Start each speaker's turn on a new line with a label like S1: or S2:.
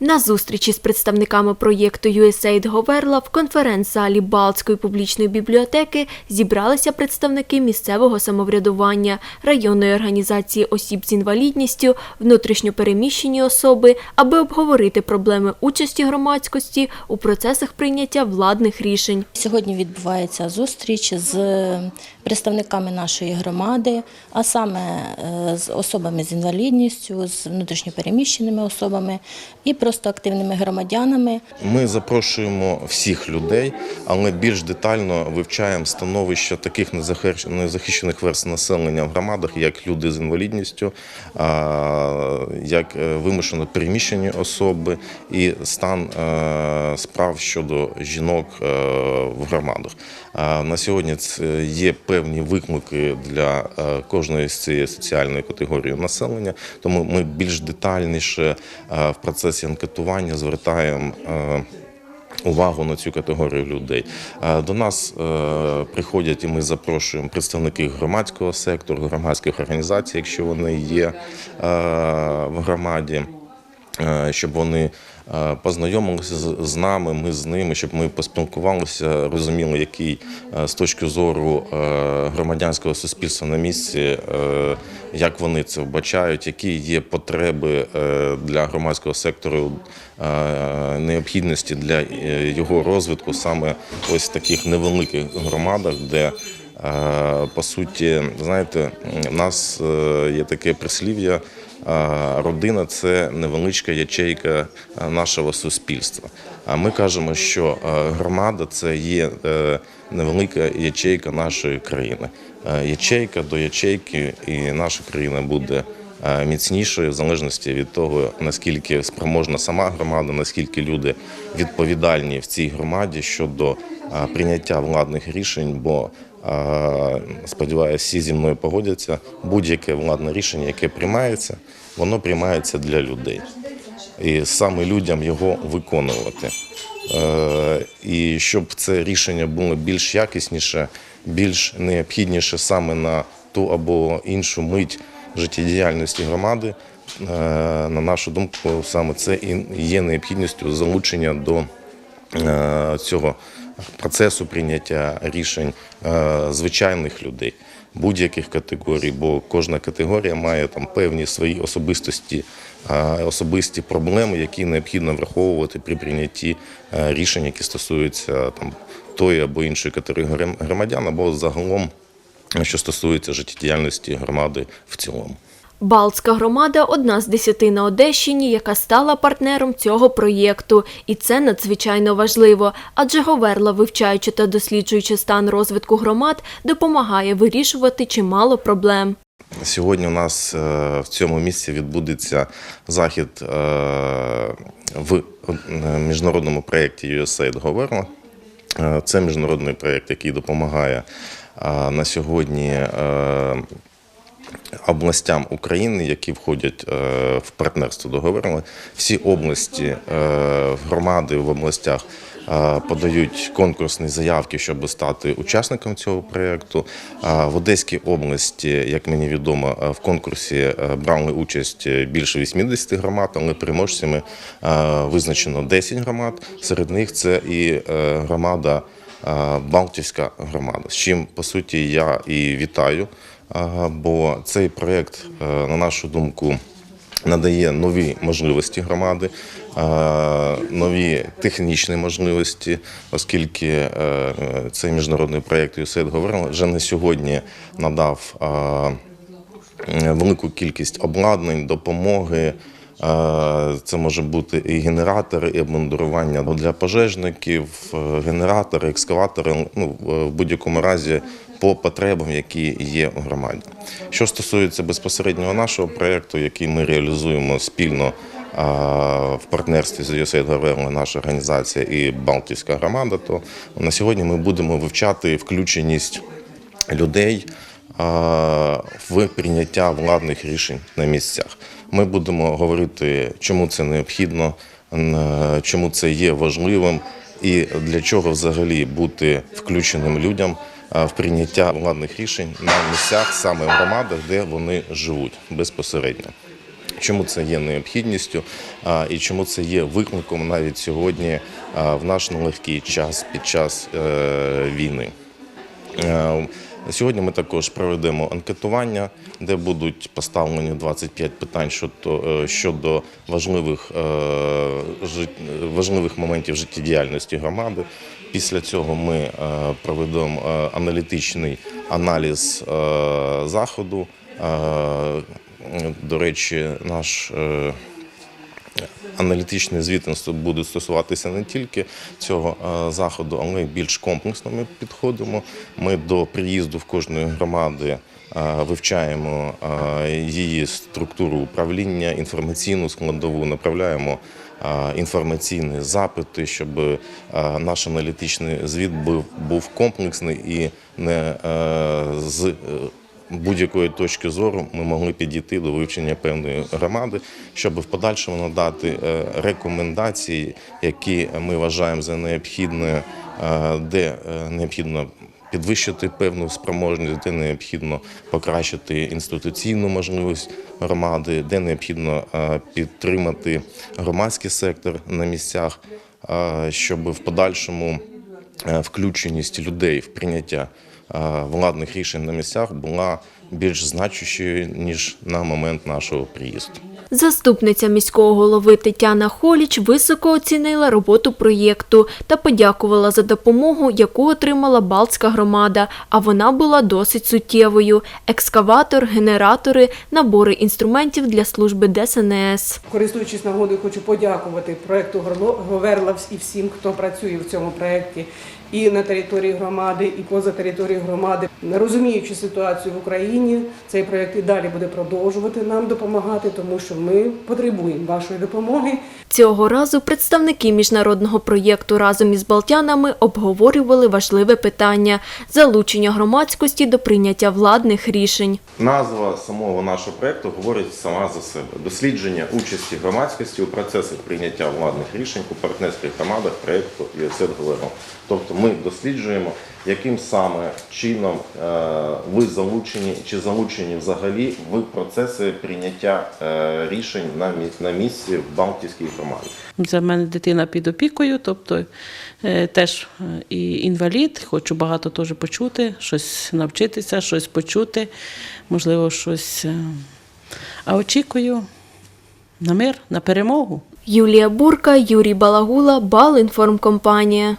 S1: На зустрічі з представниками проєкту USAID Говерла в конференц-залі Балтської публічної бібліотеки зібралися представники місцевого самоврядування, районної організації осіб з інвалідністю, внутрішньопереміщені особи, аби обговорити проблеми участі громадськості у процесах прийняття владних рішень.
S2: Сьогодні відбувається зустріч з представниками нашої громади, а саме е, з особами з інвалідністю, з внутрішньопереміщеними особами і просто активними громадянами.
S3: Ми запрошуємо всіх людей, але більш детально вивчаємо становище таких незахищ- незахищених верст населення в громадах, як люди з інвалідністю, як е, вимушено переміщені особи і стан е, справ щодо жінок в громадах. На сьогодні є певні виклики для е, кожної з цієї соціальної категорії населення, тому ми більш детальніше е, в процесі анкетування звертаємо. е, Увагу на цю категорію людей до нас приходять, і ми запрошуємо представників громадського сектору, громадських організацій, якщо вони є в громаді щоб вони е, познайомилися з- нами, ми з ними, щоб ми поспілкувалися, розуміли, який е, з точки зору е, громадянського суспільства на місці, е, як вони це вбачають, які є потреби е, для громадського сектору, е, необхідності для е, його розвитку саме ось в таких невеликих громадах, де Е, По суті, знаєте, в нас е, є таке прислів'я. Родина це невеличка ячейка нашого суспільства. А ми кажемо, що громада це є е, невелика ячейка нашої країни. Ячейка до ячейки, і наша країна буде міцнішою в залежності від того, наскільки спроможна сама громада, наскільки люди відповідальні в цій громаді щодо прийняття владних рішень. Бо сподіваюся, всі зі мною погодяться. Будь-яке владне рішення, яке приймається, воно приймається для людей. І саме людям його виконувати. Е, І щоб це рішення було більш якісніше, більш необхідніше саме на ту або іншу мить життєдіяльності громади, е, на нашу думку, саме це і є необхідністю залучення до е, цього процесу прийняття рішень е, звичайних людей будь-яких категорій, бо кожна категорія має там певні свої особистості, е, особисті проблеми, які необхідно враховувати при прийнятті е, рішень, які стосуються там тої або іншої категорії громадян, або загалом, що стосується життєдіяльності громади в цілому.
S1: Балтська громада одна з десяти на Одещині, яка стала партнером цього проєкту. І це надзвичайно важливо, адже Говерла, вивчаючи та досліджуючи стан розвитку громад, допомагає вирішувати чимало проблем.
S3: Сьогодні у нас е, в цьому місці відбудеться захід е, в е, міжнародному проєкті USAID Говерла. Це міжнародний проєкт, який допомагає на сьогодні областям України, які входять е, в партнерство до Всі області, е, громади в областях е, подають конкурсні заявки, щоб стати учасником цього проєкту. В Одеській області, як мені відомо, в конкурсі брали участь більше 80 громад, але переможцями визначено 10 громад. Серед них це і громада. Балтівська громада, з чим по суті я і вітаю, бо цей проєкт, е, на нашу думку, надає нові можливості громади, е, нові технічні можливості, оскільки е, цей міжнародний проєкт USAID говорив, вже на сьогодні надав велику кількість обладнань, допомоги. Е, Це може бути і генератори, і обмундирування для пожежників, е, генератори, екскаватори. Ну в будь-якому разі по потребам, які є у громаді. Що стосується безпосереднього нашого проєкту, який ми реалізуємо спільно е, в партнерстві з USAID Говерла, наша організація і Балтійська громада, то на сьогодні ми будемо вивчати включеність людей е, в прийняття владних рішень на місцях. Ми будемо говорити, чому це необхідно, чому це є важливим і для чого взагалі бути включеним людям е, в прийняття владних рішень на місцях, саме в громадах, де вони живуть безпосередньо. Чому це є необхідністю і чому це є викликом навіть сьогодні в наш нелегкий час під час е, війни? Сьогодні ми також проведемо анкетування, де будуть поставлені 25 питань щодо, е, важливих, е, важливих моментів життєдіяльності громади. Після цього ми е, проведемо аналітичний аналіз заходу. До речі, наш е, аналітичний звіт буде стосуватися не тільки цього е, заходу, але й більш комплексно ми підходимо. Ми до приїзду в кожної громади е, вивчаємо е, її структуру управління, інформаційну складову, направляємо інформаційні запити, щоб наш аналітичний звіт був, комплексний і не з будь-якої точки зору ми могли підійти до вивчення певної громади, щоб в подальшому надати е, рекомендації, які ми вважаємо за необхідне, е, де е, необхідно. Підвищити певну спроможність, де необхідно покращити інституційну можливість громади, де необхідно підтримати громадський сектор на місцях, щоб в подальшому включеність людей в прийняття е, владних рішень на місцях була більш значущою ніж на момент нашого приїзду.
S1: Заступниця міського голови Тетяна Холіч високо оцінила роботу проєкту та подякувала за допомогу, яку отримала Балтська громада, а вона була досить суттєвою: екскаватор, генератори, набори інструментів для служби ДСНС.
S4: Користуючись нагодою, хочу подякувати проекту Говерла і всім, хто працює в цьому проєкті і на території громади, і поза територією громади. Розуміючи ситуацію в Україні, цей проєкт і далі буде продовжувати нам допомагати, тому що ми потребуємо вашої допомоги.
S1: Цього разу представники міжнародного проєкту разом із балтянами обговорювали важливе питання залучення громадськості до прийняття владних рішень.
S3: Назва самого нашого проекту говорить сама за себе: дослідження участі громадськості у процесах прийняття владних рішень у партнерських громадах проекту ЮСЕД ГЛРО. Тобто ми досліджуємо, яким саме чином е, ви залучені чи залучені взагалі в процеси прийняття е, рішень на на місці в Балтійській громаді.
S5: В мене дитина під опікою, тобто е, теж і інвалід. Хочу багато теж почути, щось навчитися, щось почути, можливо, щось. А очікую на мир, на перемогу.
S1: Юлія Бурка, Юрій Балагула, Балінформкомпанія.